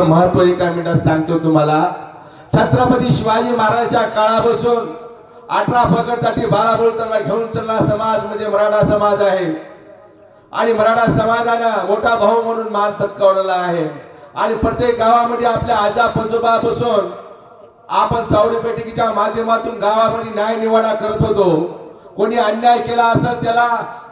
महत्त्व एका मिनिटात सांगतो तुम्हाला. छत्रपती शिवाजी महाराजांच्या काळापासून अठरा फकटसाठी बारा बोलताना घेऊन चालला समाज म्हणजे मराठा समाज आहे. आणि मराठा समाजानं मोठा भाऊ म्हणून मान पटकावलेला आहे. आणि प्रत्येक गावामध्ये आपल्या आजा पंजोबापासून आपण चावडी बैठकीच्या माध्यमातून गावामध्ये न्याय निवाडा करत होतो. कोणी अन्याय केला असेल त्याला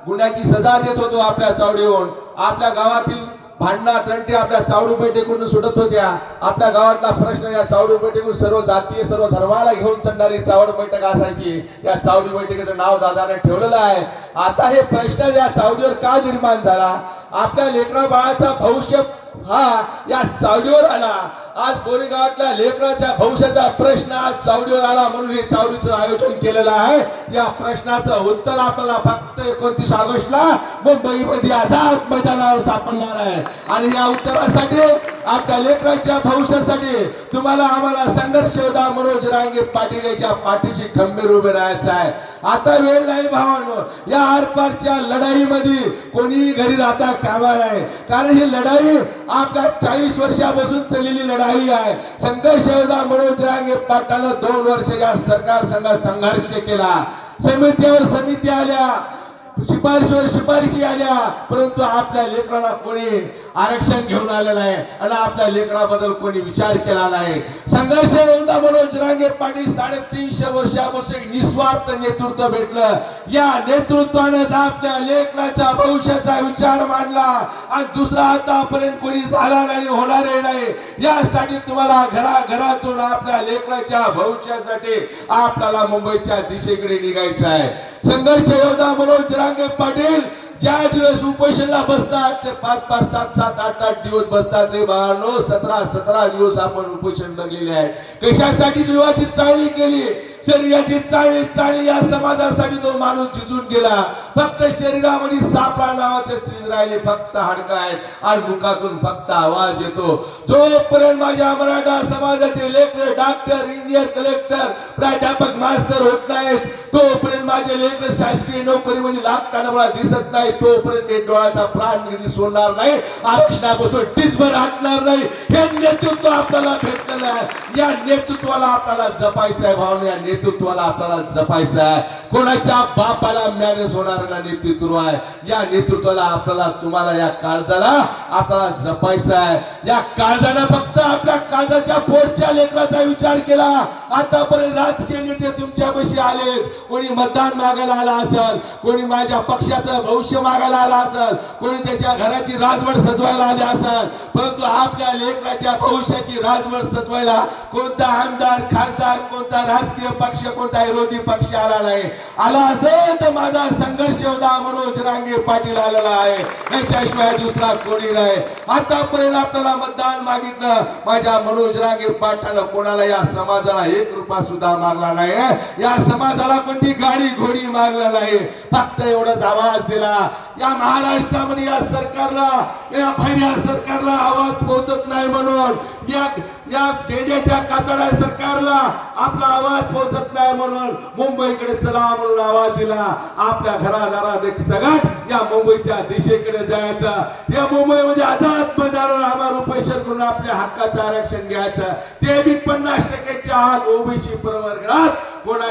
गुन्ह्याची सजा देत होतो आपल्या चावडीहून. आपल्या गावातील भांडणा तंटे आपल्या चावडू बैठकीतून सुटत होत्या. आपल्या गावातला प्रश्न या चावडू बैठकीतून सर्व जातीय सर्व धर्माला घेऊन चढणारी चावड बैठक असायची. या चावडी बैठकीचं नाव दादाने ठेवलेलं आहे. आता हे प्रश्न या चावडीवर का निर्माण झाला? आपल्या लेकरा बाळाचा भविष्य हा या चावडीवर आला. आज बोरीगावातल्या लेकराच्या भविष्याचा प्रश्न आज चावडीवर आला म्हणून हे चावडीचं आयोजन केलेलं आहे. या प्रश्नाचं उत्तर आपल्याला फक्त एकोणतीस ऑगस्टला मुंबईमध्ये आझाद मैदानावर सापडणार आहे. आणि या उत्तरासाठी आपल्या लेकराच्या भविष्यासाठी तुम्हाला आम्हाला संघर्ष योद्धा मनोज रांगे पाटील याच्या पाठीशी खंबीर उभे राहायचं आहे. आता वेळ नाही भावानो. या आरपारच्या लढाईमध्ये कोणीही घरी राहता कामा नाही कारण ही लढाई आपल्या चाळीस वर्षापासून चाललेली लढाई आहे. संघर्ष योद्धा मनोज रांगे पाटाला दोन वर्ष या सरकार संघात संघर्ष केला. समित्यावर समिती आल्या. शिफारशीवर शिफारशी आल्या परंतु आपल्या लेकराला कोणी आरक्षण घेऊन आलेलं आहे आणि आपल्या लेकराबद्दल कोणी विचार केला नाही. संघर्ष योद्धा म्हणून रांगे पाटील साडेतीनशे वर्षापासून एक निस्वार्थ नेतृत्व भेटलं. या नेतृत्वाने आपल्या लेकराच्या भविष्याचा विचार मांडला आणि दुसरा आतापर्यंत कोणी झाला नाही होणारही नाही यासाठी तुम्हाला घराघरातून आपल्या लेकराच्या भविष्यासाठी आपल्याला मुंबईच्या दिशेकडे निघायचं आहे. संघर्ष योद्धा मनोज रांगे पाटील ज्या दिवस उपोषणला बसतात ते पाच पाच सात सात आठ आठ दिवस बसतात. रे बाळांनो सतरा सतरा दिवस आपण उपोषण लागलेले आहे. कशासाठी जीवाची चाळणी केली? शरीराची चाळणी चाळणी या समाजासाठी तो माणूस झिजून गेला. फक्त शरीरामध्ये सापळा नावाचे चीज राहिले फक्त हाडका आहेत. आणि मुखातून फक्त आवाज येतो. जोपर्यंत माझ्या मराठा समाजाचे लेकर डॉक्टर इंजिनियर कलेक्टर प्राध्यापक मास्तर होत नाहीत तोपर्यंत माझे लेकर शासकीय नोकरीमध्ये लागताना मला दिसत नाही. तोपर्यंत डोळ्याचा प्राण निधी सोडणार नाही आरक्षणापासून टिचभर हटणार नाही. हे नेतृत्व आपल्याला भेटलेलं आहे. या नेतृत्वाला आपल्याला जपायचं आहे भावना या नेतृत्वाला आपल्याला जपायचं आहे. कोणाच्या बापाला मॅनेज होणार नेतृत्व आहे? या नेतृत्वाला आपल्याला तुम्हाला या काळजाला आपल्याला जपायचं आहे. या काळजाला फक्त आपल्या काळजात त्या पोरच्या लेकराचा विचार केला. आतापर्यंत राजकीय नेते तुमच्यापाशी आले. कोणी मतदान मागायला आला असेल कोणी माझ्या पक्षाचं भविष्य मागायला आला असेल कोणी त्याच्या घराची राजवट सजवायला आले असेल परंतु आपल्या लेकराच्या भविष्याची राजवट सजवायला कोणता आमदार खासदार कोणता राजकीय पक्ष कोणता विरोधी पक्ष आला नाही. आला असेल तर माझा संघर्ष मनोज रांगे पाटील आलेला आहे. याच्याशिवाय दुसरा कोणी नाही. आतापर्यंत आपल्याला मतदान मागितलं. माझ्या मनोज रांगे पाटलानं कोणाला या समाजाला एक रुपया सुद्धा मागला नाही. या समाजाला कोणती गाडी घोडी मागला नाही. फक्त एवढाच आवाज दिला. या महाराष्ट्रामध्ये या सरकारला या सरकारला आवाज पोहोचत नाही म्हणून या या गेंड्याच्या कातड्या सरकारला आपला आवाज पोहोचत नाही म्हणून मुंबईकडे चला म्हणून आवाज दिला. आपल्या घरादारात सगळ्यात या मुंबईच्या दिशेकडे जायचं. या मुंबईमध्ये आझाद मैदानावर आम्हाला उपेशन करून आपल्या हक्काचं आरक्षण घ्यायचं. ते बी पन्नास टक्क्याच्या आत ओबीसी प्रवर्गात कोणा